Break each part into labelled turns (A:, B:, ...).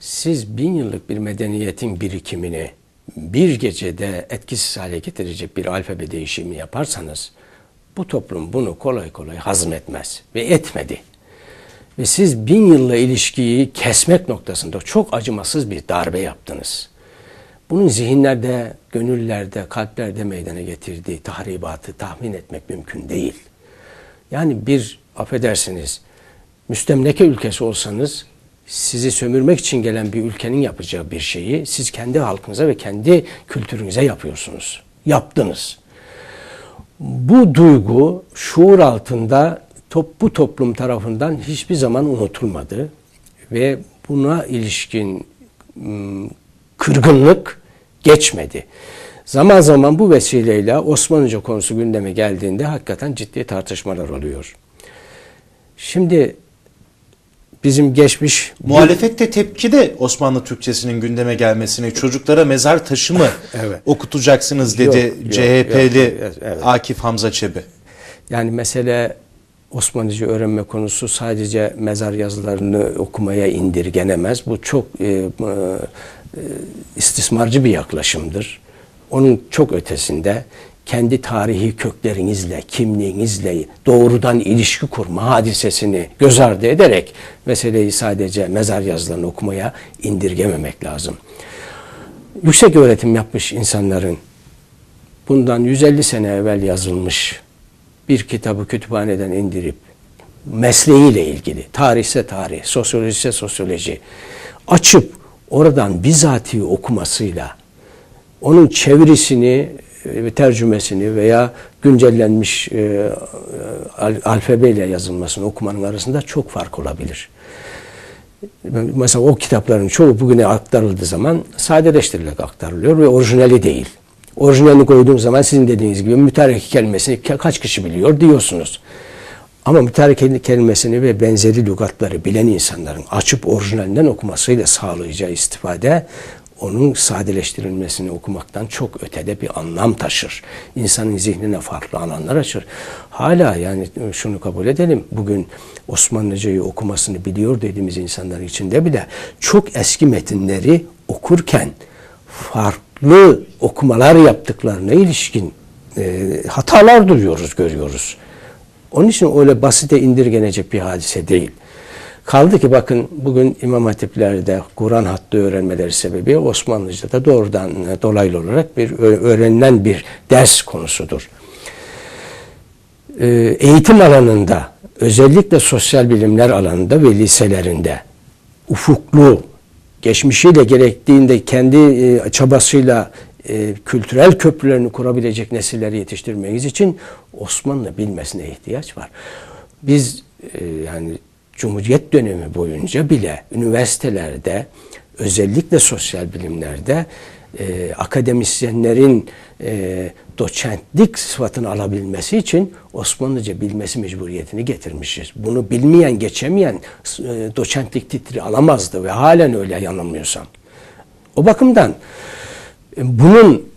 A: Siz bin yıllık bir medeniyetin birikimini bir gecede etkisiz hale getirecek bir alfabe değişimi yaparsanız bu toplum bunu kolay kolay hazmetmez ve etmedi. Ve siz bin yılla ilişkiyi kesmek noktasında çok acımasız bir darbe yaptınız. Bunun zihinlerde, gönüllerde, kalplerde meydana getirdiği tahribatı tahmin etmek mümkün değil. Yani bir affedersiniz müstemleke ülkesi olsanız sizi sömürmek için gelen bir ülkenin yapacağı bir şeyi siz kendi halkınıza ve kendi kültürünüze yapıyorsunuz. Yaptınız. Bu duygu şuur altında top, bu toplum tarafından hiçbir zaman unutulmadı ve buna ilişkin kırgınlık geçmedi. Zaman zaman bu vesileyle Osmanlıca konusu gündeme geldiğinde hakikaten ciddi tartışmalar oluyor. Şimdi bizim geçmiş
B: Muhalefette tepki de Osmanlı Türkçesinin gündeme gelmesine çocuklara mezar taşı mı
A: Evet.
B: okutacaksınız dedi
A: Yok, yok,
B: CHP'li
A: yok, evet, evet.
B: Akif Hamza Çebi.
A: Yani mesele Osmanlıca öğrenme konusu sadece mezar yazılarını okumaya indirgenemez. Bu çok e, e, istismarcı bir yaklaşımdır. Onun çok ötesinde kendi tarihi köklerinizle, kimliğinizle doğrudan ilişki kurma hadisesini göz ardı ederek meseleyi sadece mezar yazılarını okumaya indirgememek lazım. Yüksek öğretim yapmış insanların bundan 150 sene evvel yazılmış bir kitabı kütüphaneden indirip mesleğiyle ilgili, tarihse tarih, sosyolojise sosyoloji açıp oradan bizatihi okumasıyla onun çevirisini tercümesini veya güncellenmiş e, al- alfabeyle yazılmasını okumanın arasında çok fark olabilir. Mesela o kitapların çoğu bugüne aktarıldığı zaman sadeleştirilerek aktarılıyor ve orijinali değil. Orijinalini koyduğum zaman sizin dediğiniz gibi mütareke kelimesini ka- kaç kişi biliyor diyorsunuz. Ama mütareke kelimesini ve benzeri lügatları bilen insanların açıp orijinalinden okumasıyla sağlayacağı istifade onun sadeleştirilmesini okumaktan çok ötede bir anlam taşır. İnsanın zihnine farklı alanlar açır. Hala yani şunu kabul edelim. Bugün Osmanlıcayı okumasını biliyor dediğimiz insanların içinde bile çok eski metinleri okurken farklı okumalar yaptıklarına ilişkin e, hatalar duyuyoruz, görüyoruz. Onun için öyle basite indirgenecek bir hadise değil. Kaldı ki bakın bugün İmam Hatiplerde Kur'an hattı öğrenmeleri sebebi Osmanlıca'da doğrudan e, dolaylı olarak bir öğrenilen bir ders konusudur. Ee, eğitim alanında özellikle sosyal bilimler alanında ve liselerinde ufuklu, geçmişiyle gerektiğinde kendi e, çabasıyla e, kültürel köprülerini kurabilecek nesilleri yetiştirmeniz için Osmanlı bilmesine ihtiyaç var. Biz e, yani Cumhuriyet dönemi boyunca bile üniversitelerde özellikle sosyal bilimlerde e, akademisyenlerin e, doçentlik sıfatını alabilmesi için Osmanlıca bilmesi mecburiyetini getirmişiz. Bunu bilmeyen, geçemeyen e, doçentlik titri alamazdı ve halen öyle yanılmıyorsam. O bakımdan e, bunun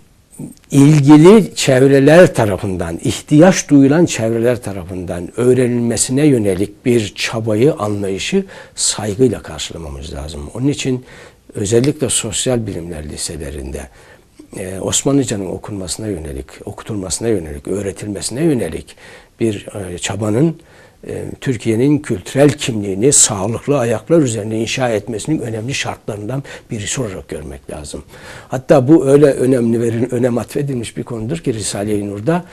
A: ilgili çevreler tarafından, ihtiyaç duyulan çevreler tarafından öğrenilmesine yönelik bir çabayı, anlayışı saygıyla karşılamamız lazım. Onun için özellikle sosyal bilimler liselerinde e, Osmanlıcanın okunmasına yönelik, okutulmasına yönelik, öğretilmesine yönelik bir e, çabanın Türkiye'nin kültürel kimliğini sağlıklı ayaklar üzerine inşa etmesinin önemli şartlarından birisi olarak görmek lazım. Hatta bu öyle önemli verin, önem atfedilmiş bir konudur ki Risale-i Nur'da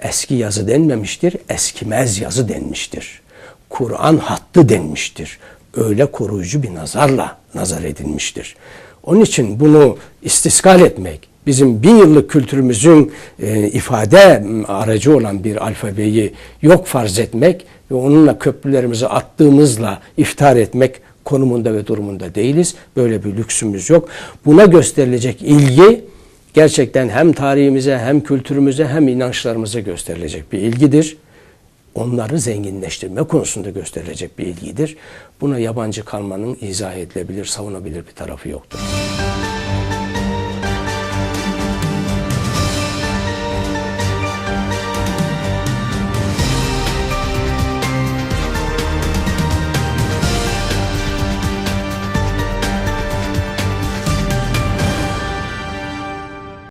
A: eski yazı denmemiştir, eskimez yazı denmiştir. Kur'an hattı denmiştir. Öyle koruyucu bir nazarla nazar edilmiştir. Onun için bunu istiskal etmek, bizim bin yıllık kültürümüzün e, ifade aracı olan bir alfabeyi yok farz etmek ve onunla köprülerimizi attığımızla iftar etmek konumunda ve durumunda değiliz. Böyle bir lüksümüz yok. Buna gösterilecek ilgi gerçekten hem tarihimize hem kültürümüze hem inançlarımıza gösterilecek bir ilgidir. Onları zenginleştirme konusunda gösterilecek bir ilgidir. Buna yabancı kalmanın izah edilebilir, savunabilir bir tarafı yoktur.